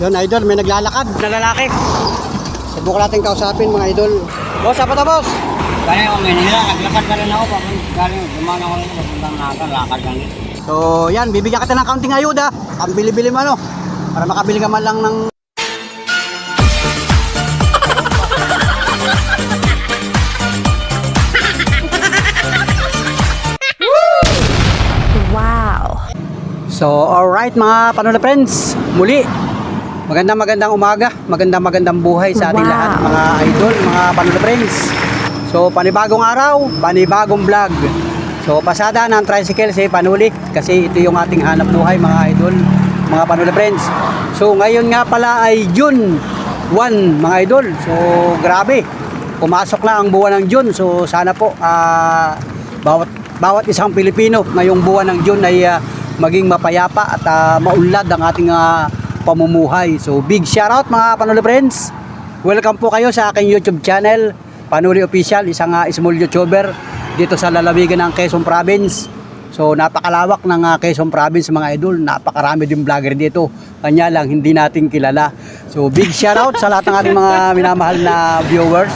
Yun, idol, may naglalakad na lalaki. Subukan natin kausapin, mga idol. Boss, apa to, boss? Kaya ako Manila, naglakad ka rin ako. Galing, dumaan ako rin papuntang Naga, lakad lang din. So, yan, bibigyan kita ng kaunting ayuda. Ang bili-bili mo, ano? Para makabili ka man lang ng... Wow. So, alright mga Panola Friends, muli. Magandang magandang umaga, magandang magandang buhay sa ating Wow. lahat mga idol, mga Panola Friends. So, panibagong araw, panibagong vlog. So, pasada ng tricycle si Panuli kasi ito yung ating hanap buhay mga idol, mga Panola Friends. So, ngayon nga pala ay June 1 mga idol. So, grabe. Pumasok na ang buwan ng June. So, sana po ah, bawat bawat isang Pilipino ngayong buwan ng June ay ah, maging mapayapa at ah, maunlad ang ating ah, pamumuhay. So big shoutout mga Panuli friends. Welcome po kayo sa aking YouTube channel, Panuli Official, isang ah, small YouTuber dito sa lalawigan ng Quezon Province. So napakalawak ng ah, Quezon Province mga idol, napakarami din vlogger dito. Kanya lang hindi natin kilala. So big shoutout sa lahat ng ating mga minamahal na viewers.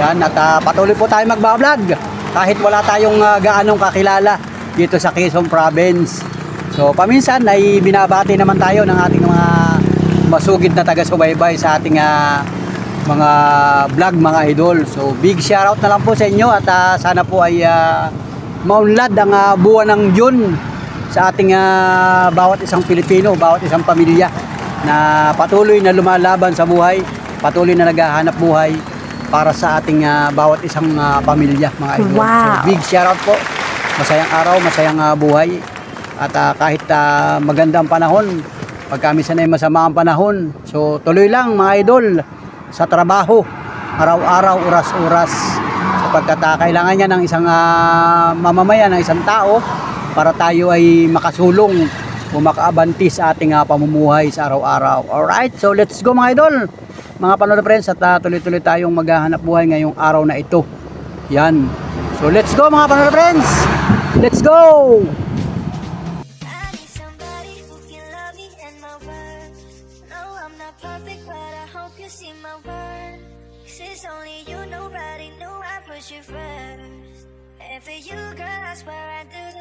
Yan, at ah, patuloy po tayo magbablog kahit wala tayong ah, gaanong kakilala dito sa Quezon Province. So paminsan ay binabati naman tayo ng ating mga masugid na taga-subaybay sa ating ah, mga vlog mga idol. So big shoutout na lang po sa inyo at ah, sana po ay ah, maunlad ang ah, buwan ng June sa ating ah, bawat isang Pilipino, bawat isang pamilya na patuloy na lumalaban sa buhay, patuloy na naghahanap buhay para sa ating ah, bawat isang ah, pamilya mga idol. Wow. So big shoutout po. Masayang araw, masayang ah, buhay. At ah, kahit ah, maganda ang panahon, pagka minsan ay masama ang panahon, so tuloy lang mga idol sa trabaho, araw-araw, oras-oras. Sapagkat ah, kailangan niya ng isang ah, mamamayan, ng isang tao para tayo ay makasulong o makaabanti sa ating ah, pamumuhay sa araw-araw. Alright, so let's go mga idol. Mga panood friends at ah, tuloy-tuloy tayong maghahanap buhay ngayong araw na ito. Yan. So let's go mga panood friends. Let's go! You, girl, I swear I do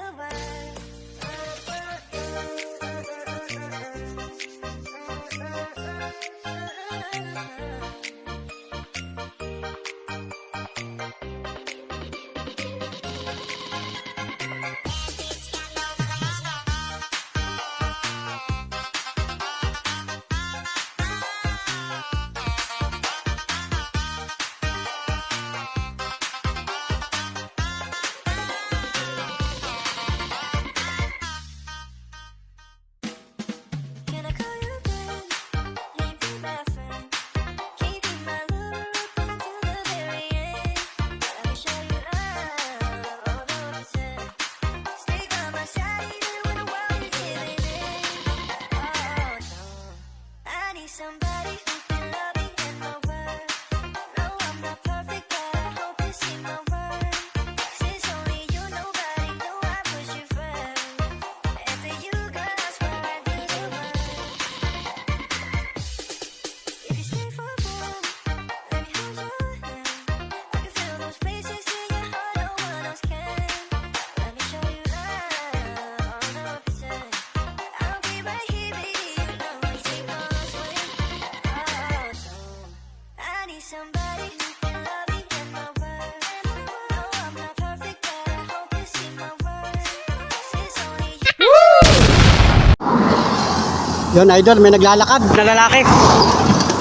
Yun, idol, may naglalakad na lalaki.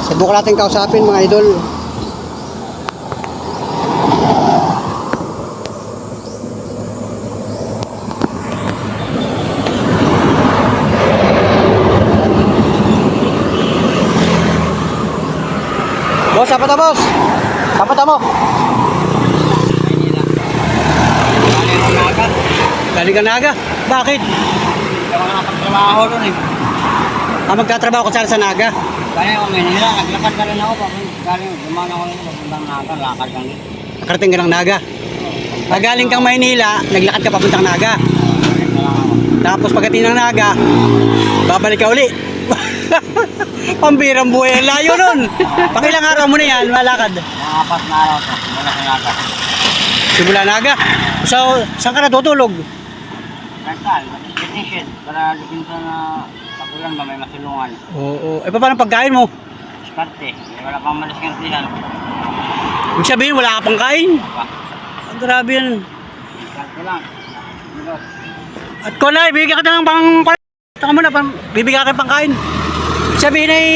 Subukan natin kausapin mga idol. Boss, apa to, boss? Apa to mo? Galing ka naga. Bakit? Hindi ako nakapagtrabaho doon eh. Ah, magtatrabaho ka sana sa naga. Kaya ako Manila, naglakad ka rin ako. Papunta galing, dumaan ako rin papuntang Naga, lakad lang din. Nakarating ka ng naga. Pag galing kang Maynila, naglakad ka papuntang naga. Tapos pagdating ng naga, babalik ka uli. Pambirang buhay ang layo nun. Pakilang araw mo na yan, malakad. Mga apat na araw to. Wala sa naga. Simula naga. So, saan ka natutulog? Rental. Technician. Para lupinto na tagulan ba may masulungan. Oo. Eh, paano pagkain mo? Diskarte. Eh, Wala pang madiskartihan. Ibig sabihin, wala ka pang kain. Diba? Ang grabe yan. Diskarte lang. Ano? At ko na, ka ng pang... Taka mo na, pang, bibigyan ka ng pangkain. Ibig sabihin ay...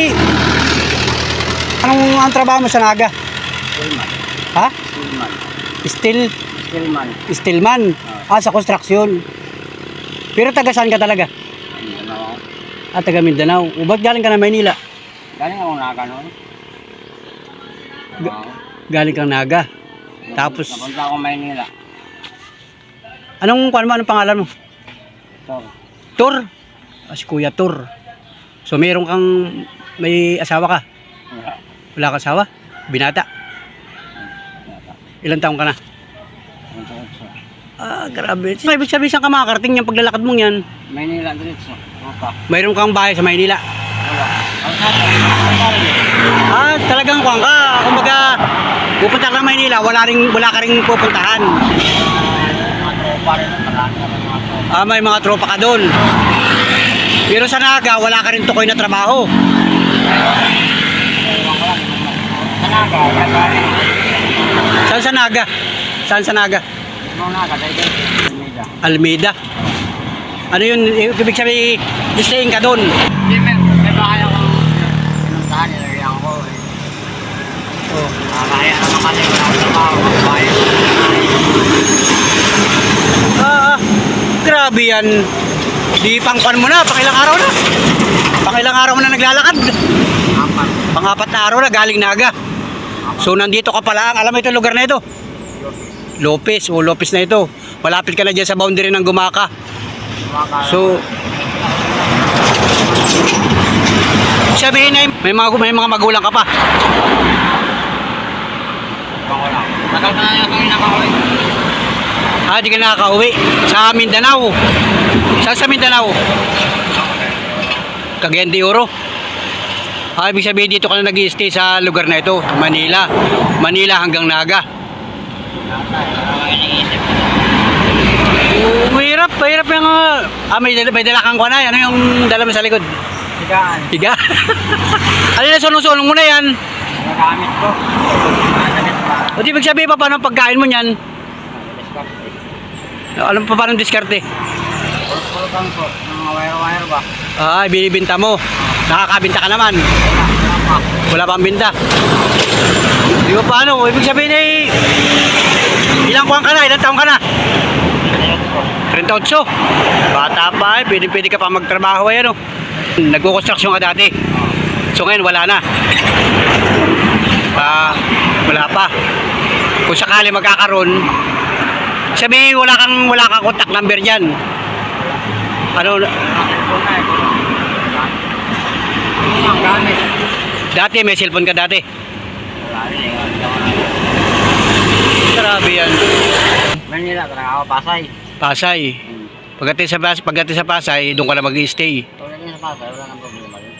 Anong ang trabaho mo sa naga? Stillman. Ha? Stillman. Steel, Stillman. steelman. Ah, sa construction. Pero taga saan ka talaga? Ah, taga Mindanao. O ba't galing ka na Maynila? Galing ako naga noon. Ga-. Galing kang naga. Tapos- Napunta ako Maynila. Anong, ano, anong pangalan mo? So, Tur. Ah, si Kuya Tur. So, meron kang, may asawa ka? wala. Wala ka asawa? Binata? Wala. Ilang taong ka na? Ah, grabe. So, ibig sabihin saan ka makakarating yung paglalakad mong yan? Maynila diretso. Mayroon kang bahay sa Maynila. Wala. Ah, talagang kuwang ka. Kumbaga, pupunta ka ng Maynila, wala, ring, wala ka rin pupuntahan. Ah, may mga tropa ka doon. Pero sa Naga, wala ka rin tukoy na trabaho. Sa Naga. Saan sa Naga? Saan sa Naga? Media. Almeida. Ano yun? Ibig sabihin, staying ka doon. Hindi, may, may bahay akong pinuntahan. Nilagyan ko. eh. Oh. Ah, kaya naman kasi wala akong trabaho. Bahay. Ah, grabe yan. Di pangpan mo na, pakilang araw na. Pakilang araw mo na naglalakad. Apat. Pangapat na araw na, galing Naga. So, nandito ka pala. Alam mo itong lugar na ito? Lopez. O, Lopez na ito. Malapit ka na dyan sa boundary ng Gumaka. So, sabihin na may mga, may mga magulang ka pa. Tagal na yung kami nakauwi. Ah, di ka nakaka-uwi. Sa Mindanao. Saan sa Mindanao? Cagayan de Oro. Ah, ibig sabihin dito ka na nag stay sa lugar na ito. Manila. Manila hanggang Naga. Oh, mahirap, mahirap yung... ah, may, may dala kang kuha na. Ano yung dala mo sa likod? Sigaan. Tiga. ano na sulong-sulong mo na yan? Nagamit ko. Nagamit pa. O di sabihin pa paano pagkain mo niyan? Diskarte. Alam pa paano diskarte? Pulpul ko. Mga wire-wire ba? Ah, binibinta mo. Nakakabinta ka naman. Wala. Wala pa. Wala pang binta. Di ba paano? Ibig sabihin ay... Ilang kuwan ka na? Ilang taong ka na? Diretso. 38. Bata pa eh. Pwede, pwede ka pa magtrabaho ay ano. Nagkukonstruksyon ka dati. So ngayon wala na. Ah, wala pa. Kung sakali magkakaroon, sabihin wala kang wala kang contact number diyan. Ano eh. Dati may cellphone ka dati. Eh. Grabe yan. Manila, ako, Pasay. Pasay. Hmm. Pagdating sa Pasay, pagdating sa Pasay, doon ka na mag-stay. Din sa Pasay, wala nang problema rin.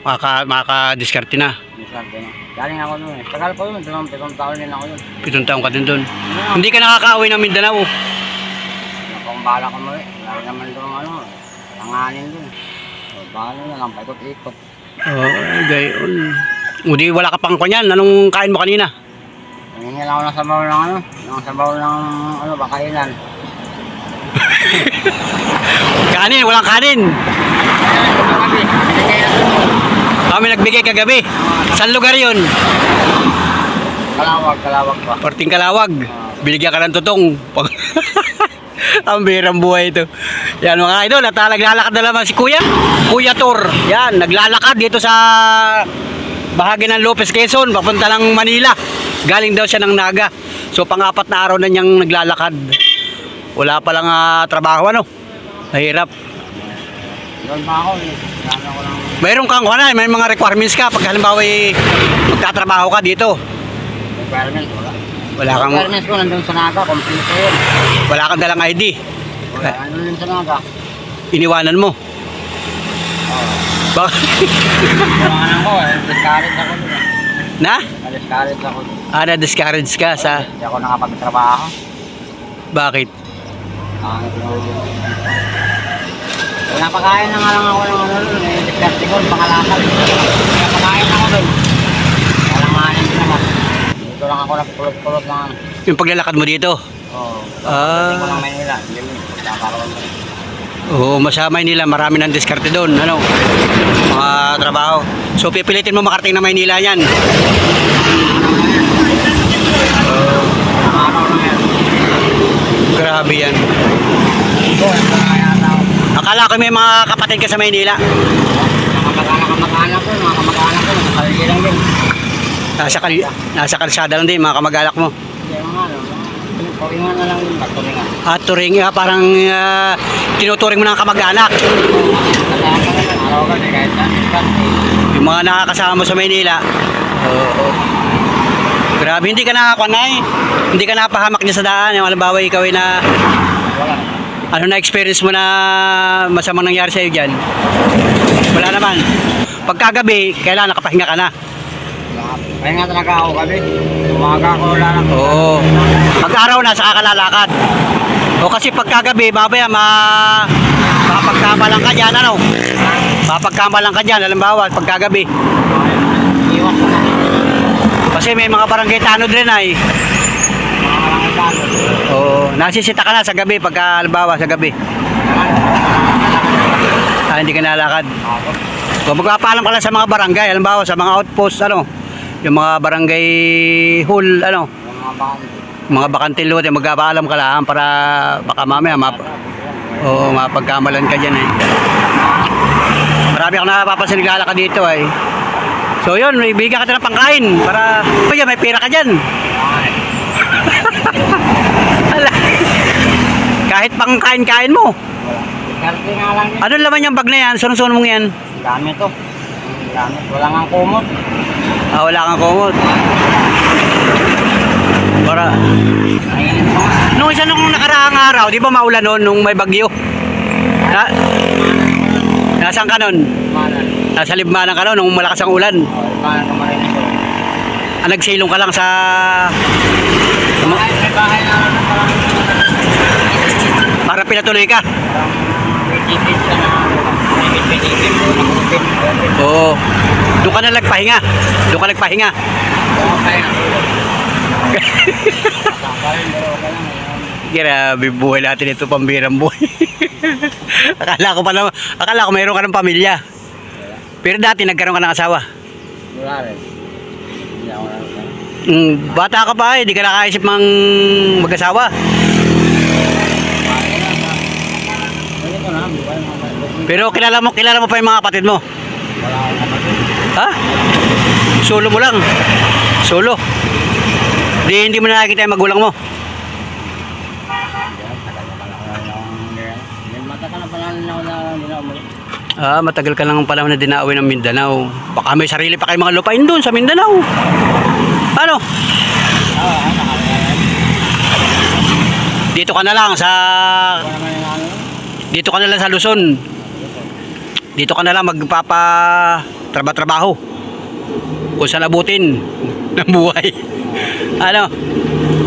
Maka makaka-discarte na. Diskarte na. Galing ako nun eh. Tagal ko yun. Dalawang pitong taon din ako yun. Pitong taong ka din doon. Ano Hindi ka nakaka-uwi ng Mindanao. Kung bala ko mo eh. Wala naman doon ano. Langanin doon. So, bahala na lang. Paikot-ikot. Oo, oh, gayon. O di wala ka pang kanyan. Anong kain mo kanina? Nangingi lang ako ng sabaw ng ano. Ng sabaw ng ano, bakainan. Kanin, walang kanin. Kami nagbigay kagabi. Saan lugar yun? Kalawag, kalawag pa. Porting Kalawag. Binigyan ka ng tutong. Ang birang buhay ito. Yan mga idol, at ah, naglalakad na naman si Kuya. Kuya Tour. Yan, naglalakad dito sa bahagi ng Lopez Quezon, papunta ng Manila. Galing daw siya ng Naga. So pangapat na araw na niyang naglalakad. Wala pa lang ah, trabaho ano. Mahirap. Doon pa ako eh. Ano ko lang. Mayroon kang ano, may mga requirements ka pag halimbawa eh, magtatrabaho ka dito. Requirements, wala. Wala kang Requirements ko nandun sa Naga. Kompleto yun. wala kang dalang ID. Wala, nandun din sa Naga. Iniwanan mo. Oo. Bak- Kumangan ko eh. Discourage ako eh. na? Na-discourage ako. Ah, na-discourage ka sa... Hindi ako nakapagtrabaho. Bakit? Pangit na nga lang ako ng ano dun eh. Discartigol, pangalakal. Pinapakain ako dun. Kalanganin din naman. Dito lang ako nagpulot-pulot ng ano. Yung paglalakad mo dito? Oo. Ah. Pagdating ko ng Manila. Hindi mo. Nakaroon ko. Oo, masamay nila. Marami ng diskarte doon. Ano? Mga trabaho. So, pipilitin mo makarating na Maynila yan. Yan. Grabe yan. Akala ko may mga kapatid ka sa Maynila. Kamag-anak ko, mga kamag-anak ko, nasa kalye lang din. Nasa, kal nasa kalsada lang din, mga kamag-alak mo. Hindi mga ano, pawingan na lang din, pagtulingan. At turing, ah, parang ah, tinuturing mo ng kamag-anak. Yung mga nakakasama mo sa Maynila. Oo. Grabe, hindi ka nakakunay. Hindi ka napahamak niya sa daan. Yung halimbawa, ikaw ay na... Ano na experience mo na masamang nangyari sa'yo dyan? Wala naman. Pagkagabi, kailangan nakapahinga ka na. Kaya nga talaga ako gabi. Umaga ako wala lang. Oo. Pag-araw na, saka ka lalakad. O kasi pagkagabi, mamaya ma... Mapagkamalang ka dyan, ano? Mapagkamalang ka dyan, halimbawa, pagkagabi. Kasi may mga barangay tanod rin ay. Oo, nasisita ka na sa gabi pagka halimbawa sa gabi. Ah, hindi ka nalakad. Kung magpapaalam ka lang sa mga barangay, halimbawa sa mga outpost, ano, yung mga barangay hall, ano, mga bakante. lote, magpapaalam ka lang para baka mamaya map Oo, mapagkamalan ka dyan eh. Marami akong napapansin naglalakad dito ay. So yun, may bigyan ka na ng pangkain para, kaya may pera ka. Ala. Kahit pangkain-kain mo. Nga lang. Ano laman yung bag na yan? Sunod-sunod mong yan? Dami to. Dami. Wala nga kumot. Ah, wala kang kumot. Para, nung isa nung nakaraang araw, di ba maulan noon nung may bagyo? Na, nasaan ka nun? Nasa libmanan ka nun nung malakas ang ulan. Ah, nagsilong ka lang sa... Bahay, may bahay na parang Para pinatuloy ka. na na. Oo. Doon ka na nagpahinga. Doon ka nagpahinga. Grabe buhay natin ito pambirang buhay. akala ko pa naman, akala ko mayroon ka ng pamilya. Pero dati nagkaroon ka ng asawa. Wala rin. Hindi ako. Mm, bata ka pa eh, di ka nakaisip mang mag-asawa. Pero kilala mo, kilala mo pa yung mga kapatid mo. Wala akong kapatid. Ha? Solo mo lang. Solo. Di hindi mo na nakikita yung magulang mo. Matagal na pala na wala hindi na. Ah, matagal ka lang pala na dinaawi ng Mindanao. Baka may sarili pa kayong mga lupain doon sa Mindanao. Ano? Dito ka na lang sa dito ka na lang sa Luzon. Dito ka na lang magpapa trabaho-trabaho. Kung saan abutin ng buhay. Ano?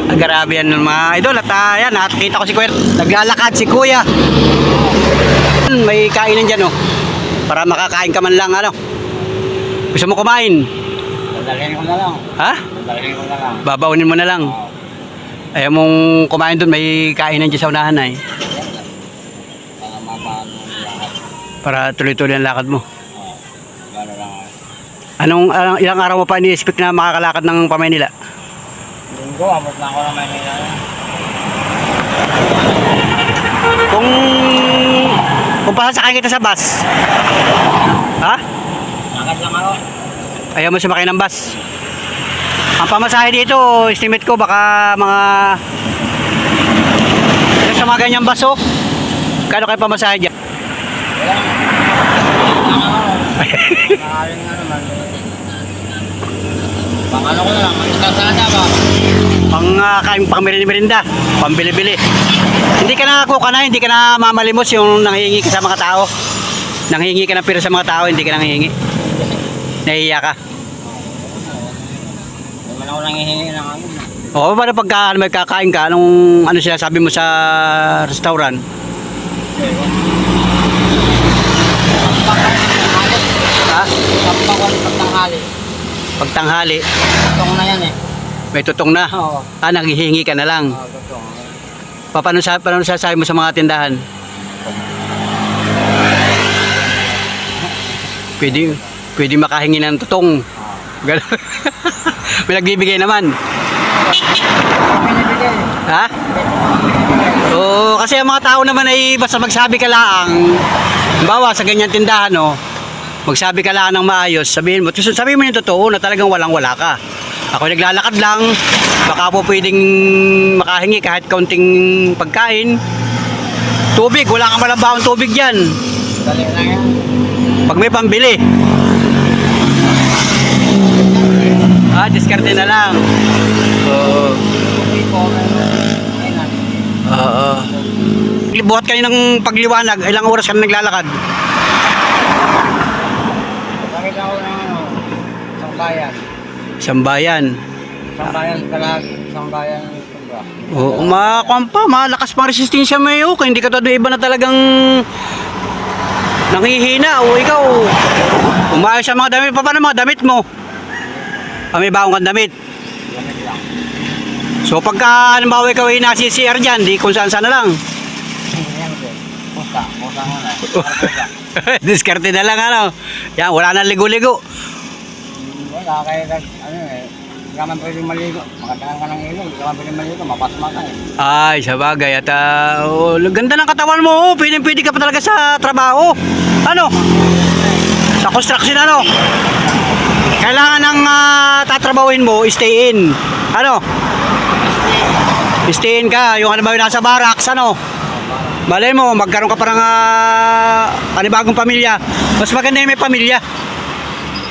Ah, Grabe yan mga idol. At ah, yan, nakakita ko si Kuya. Naglalakad si Kuya. May kainan dyan oh. Para makakain ka man lang ano. Gusto mo kumain? Dadalhin ko na lang. Ha? Dadalhin ko na lang. Babaunin mo na lang. Oo. Ayaw mong kumain doon, may kainan dyan sa unahan ay. Para lahat. Para tuloy-tuloy ang lakad mo. Gano'n lang. Anong, anong ilang araw mo pa ni-expect na makakalakad ng pamay nila? Linggo, abot na ako ng Maynila. Kung kung pasasakay kita sa bus. Ha? Lakad lang ako. Ayaw mo sumakay ng bus. Ang pamasahe dito, estimate ko baka mga yung sa mga ganyang bus oh. Kano kayo pamasahe dyan? Wala. Lakad lang ako. Nakaling nga naman. Pang ano ko na lang, magkasada ba? Pang uh, kain pang merinda, pambili-bili. Hindi ka na kuka na, hindi ka na mamalimos yung nanghihingi ka sa mga tao. Nanghingi ka ng pera sa mga tao, hindi ka nanghingi. Nahihiya ka. Hindi man ako nangihingi ng ano. Oo, para pagka ano, may kakain ka, anong ano sila sabi mo sa restaurant? Ha? Pagtanghali. Pagtanghali, Itong na yan eh. May tutong na. Oo. Ah, nanghihingi ka na lang. Oo, tutong. Pa- Paano, sa, paano sasabi mo sa mga tindahan? Pwede, pwede makahingi ng tutong. Ganun. may nagbibigay naman. Ha? Oo, kasi ang mga tao naman ay basta magsabi ka lang, bawa sa ganyan tindahan, no, magsabi ka lang ng maayos, sabihin mo, sabihin mo yung totoo na talagang walang-wala ka. Ako naglalakad lang, baka po pwedeng makahingi kahit kaunting pagkain. Tubig, wala kang malabahong tubig dyan. Pag may pambili. Ah, diskarte na lang. Oo. Na. Oo. Buhat kayo ng pagliwanag, ilang oras ka na naglalakad? Nakita ko ng ano. Isang bayan. Isang bayan. Isang bayan kalag. Isang bayan. Tumba. Oo, makakuan pa, malakas pang resistensya mo yun. Kung hindi ka to iba na talagang nanghihina o ikaw. Umayos sa mga damit pa paano mga damit mo? Ah, may baong kang damit. So pagka halimbawa ikaw ay nasi CR dyan, di kung saan saan na lang. Diskarte na lang ano. Yan, wala na ligo-ligo. Wala kayo nag, ano eh, hindi ka man pwedeng maligo. Makatakan ka ng ilong, hindi ka man pwedeng maligo, mapasma ka eh. Ay, sa bagay. At ah, oh, ganda ng katawan mo. Oh. Pwede, pwede ka pa talaga sa trabaho. Ano? Sa construction ano? Kailangan ng ah, tatrabahuin mo, stay in. Ano? Stay in ka. Yung ano ba yung nasa barracks, ano? Malay mo, magkaroon ka parang uh, panibagong pamilya. Mas maganda yung may pamilya.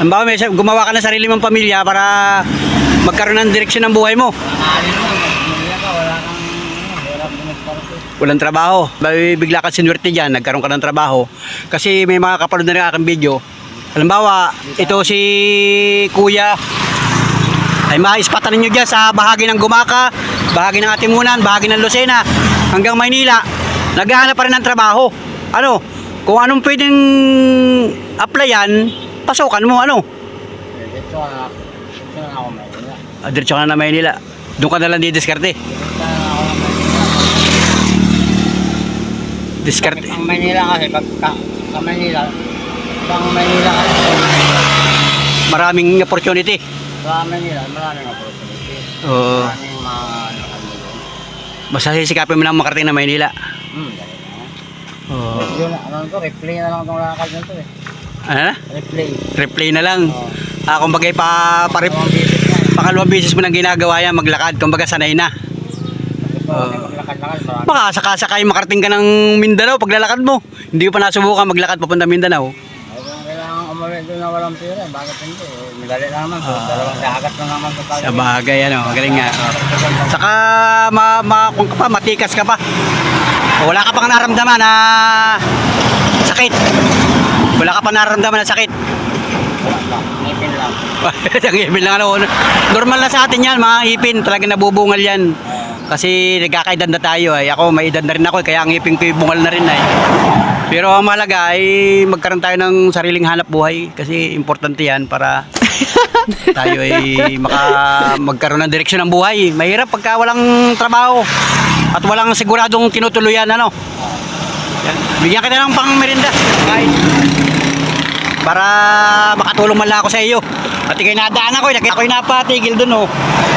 Halimbawa, may gumawa ka ng sarili mong pamilya para magkaroon ng direksyon ng buhay mo. Walang trabaho. Bigla ka sinwerte dyan, nagkaroon ka ng trabaho. Kasi may mga kapanood na rin aking video. Halimbawa, ito si Kuya. Ay maispatan ninyo dyan sa bahagi ng Gumaka, bahagi ng Atimunan, bahagi ng Lucena, hanggang Maynila. Naghahanap pa rin ng trabaho. Ano? Kung anong pwedeng applyan, pasukan mo. Ano? Eh, Dito na, dito na ako may ina. Ah, Diretso ka na ng Maynila. Doon ka na lang didiskarte. Dito na ako ng Maynila. Diskarte. Ang Maynila kasi, pagka sa Maynila, pang Maynila kasi, Maraming opportunity. sa Maynila, maraming opportunity. Oo. Maraming mga, ano, ano. Basta sisikapin mo lang makarating na Maynila. Hmm, na. Oo. Yun, ano to, replay na lang itong lakad nito eh. Ano na? Replay. Replay na lang. Oo. Ah, kumbaga pa, pa na. pangalawang beses mo nang ginagawa yan, maglakad. Kumbaga sanay na. Marami. Baka sakasakay makarating ka ng Mindanao paglalakad mo. Hindi ko pa nasubukan maglakad papunta Mindanao. Kailangan umuwi doon na walang pera, bakit hindi? Eh, Madali lang naman. So, dalawang dagat na naman sa bagay, ano, magaling nga. Saka, ma, ma, kung ka pa, matikas ka pa. Wala ka pang naramdaman na sakit. Wala ka pa naramdaman na sakit. Ngipin lang. Ang ipin lang ano. Normal na sa atin yan, mga ipin. Talaga nabubungal yan. Kasi nagkakaedad na tayo ay ako may edad na rin ako eh, kaya ang ipin ko bungal na rin ay. Pero ang mahalaga ay magkaroon tayo ng sariling hanap buhay kasi importante yan para tayo ay maka, magkaroon ng direksyon ng buhay. Mahirap pagka walang trabaho at walang siguradong tinutuluyan ano. Yan. Bigyan kita ng pang merinda. Kain. Para makatulong man lang ako sa iyo. At ikay nadaan ako, eh. ako'y napatigil dun oh.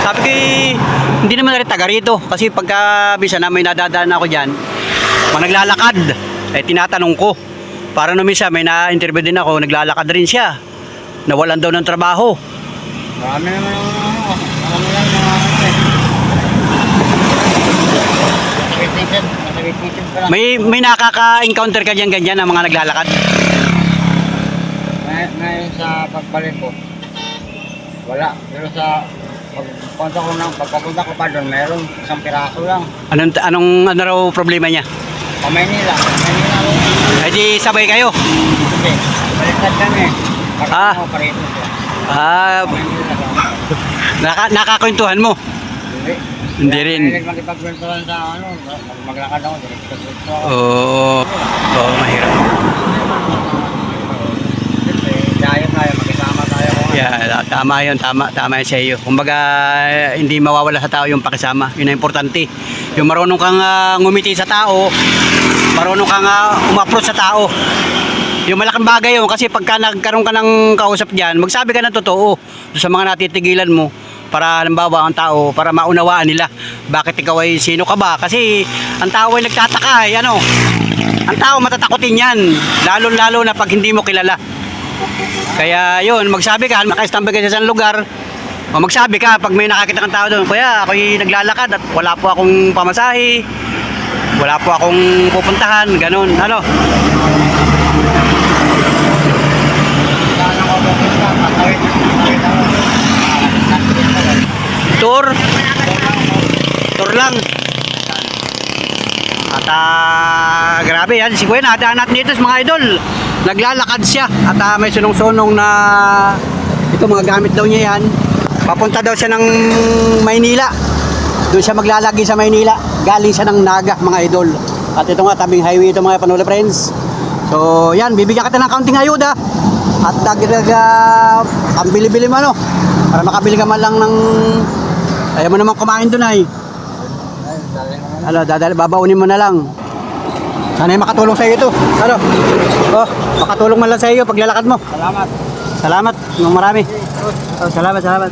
Sabi ko, eh, hindi naman na rin taga rito. Kasi pagka bisa na may nadadaan ako dyan, pag naglalakad, eh tinatanong ko. Para nung minsan may na-interview din ako, naglalakad rin siya. Nawalan daw ng trabaho. Marami naman yung ano, yung ano eh. May, may nakaka-encounter ka dyan ganyan ng mga naglalakad. Ngay- Ngayon sa pagbalik ko, wala. Pero sa pagpunta ko ng pagpapunta ko pa doon, meron isang piraso lang. Anong, anong ano raw problema niya? Pa Maynila. Maynila ako. Eh di sabay kayo. Sige. Baliktad kami. Ah. parito siya. Ah, lang. naka, nakakwentuhan mo. Hindi. Hindi rin. Mahilig makipagkwentuhan sa ano. Maglakad ako, direkto ako. Oo. Oo, mahirap. Siyempre, tayo tayo, makisama tayo. Yeah, tama yun, tama, tama yun sa iyo. Kumbaga, hindi mawawala sa tao yung pakisama. Yun ang importante. Yung marunong kang ah, ngumiti sa tao, marunong kang uh, umapproach sa tao. Yung malaking bagay yun, kasi pagka nagkaroon ka ng kausap dyan, magsabi ka ng totoo sa mga natitigilan mo para halimbawa ang tao, para maunawaan nila bakit ikaw ay sino ka ba. Kasi ang tao ay nagtataka eh, ano, ang tao matatakotin yan, lalo-lalo na pag hindi mo kilala. Kaya yun, magsabi ka, makaistambay ka sa isang lugar, o magsabi ka pag may nakakita kang tao doon, kuya, ako'y naglalakad at wala po akong pamasahe, wala po akong pupuntahan, ganun, ano. Tour, tour lang. At ah, grabe yan, si kuya, nadaan natin dito mga idol. Naglalakad siya at ah, may sunong-sunong na ito mga gamit daw niya yan. Papunta daw siya ng Maynila. Doon siya maglalagi sa Maynila. Galing siya ng Naga, mga idol. At ito nga, tabing highway ito mga panula friends. So, yan, bibigyan kita ng kaunting ayuda. At dagdag uh, ang bili-bili mo ano. Para makabili ka man lang ng... Ayaw mo naman kumain doon ay. Ano, dadali, babaunin mo na lang. Sana makatulong sa iyo ito. Ano? Oh, makatulong man lang sa iyo paglalakad mo. Salamat. Salamat ng marami. Oh, salamat, salamat.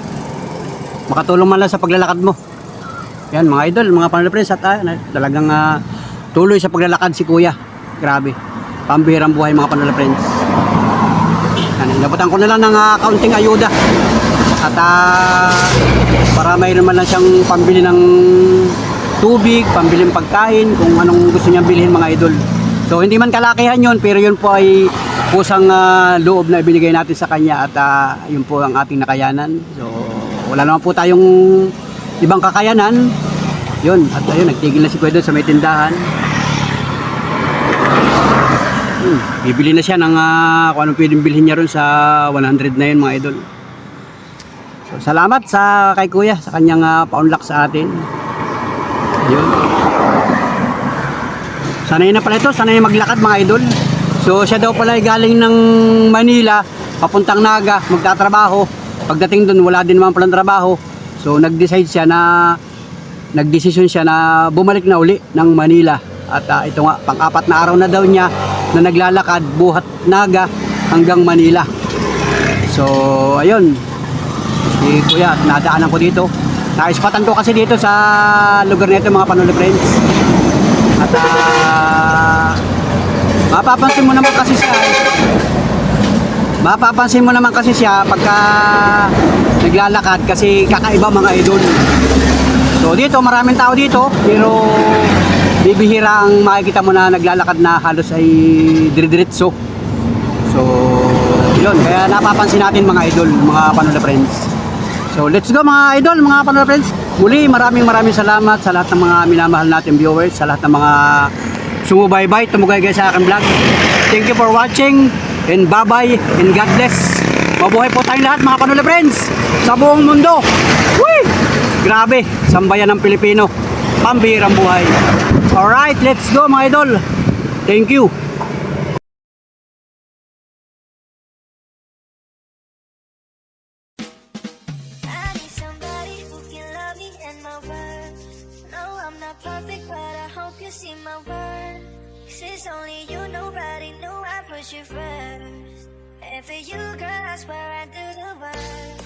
Makatulong man lang sa paglalakad mo. Yan, mga idol, mga panalapres at ah, na- talagang ah, tuloy sa paglalakad si Kuya. Grabe. Pambihirang buhay mga panalapres. Yan, inabutan ko na lang ng ah, kaunting ayuda. At ah, para mayroon man lang siyang pambili ng tubig, pambiling pagkain, kung anong gusto niyang bilhin mga idol. So hindi man kalakihan yon pero yun po ay pusang ah, loob na ibinigay natin sa kanya at ah, yun po ang ating nakayanan. So wala naman po tayong ibang kakayanan. Yun, at ayun, nagtigil na si Kuya doon sa may tindahan. Hmm, bibili na siya ng ah, kung anong pwedeng bilhin niya ron sa 100 na yun mga idol. So, salamat sa kay Kuya sa kanyang uh, paunlak sa atin. Ayun. Sanay na pala ito, sanay na maglakad mga idol. So siya daw pala ay galing ng Manila, papuntang Naga, magtatrabaho. Pagdating doon, wala din naman palang trabaho. So nag-decide siya na nagdesisyon siya na bumalik na uli ng Manila. At ah, ito nga, pang-apat na araw na daw niya na naglalakad buhat Naga hanggang Manila. So, ayun. Si Kuya, nadaanan ko dito. Naispatan ko kasi dito sa lugar nito mga panuli friends. At ah, mapapansin mo naman kasi siya mapapansin mo naman kasi siya pagka naglalakad kasi kakaiba mga idol. So dito maraming tao dito pero bibihira ang makikita mo na naglalakad na halos ay dire-diretso. So yun kaya napapansin natin mga idol, mga panula friends. So let's go mga idol, mga panula friends. Muli maraming maraming salamat sa lahat ng mga minamahal natin viewers, sa lahat ng mga sumubaybay, tumugay sa aking vlog. Thank you for watching and bye-bye and God bless. Mabuhay po tayong lahat mga panula friends sa buong mundo. Woo! Grabe, sambayan ng Pilipino. Pambihirang buhay. Alright, let's go mga idol. Thank you. It's only you, nobody knew I put you first. And for you, girl, I swear I do the work.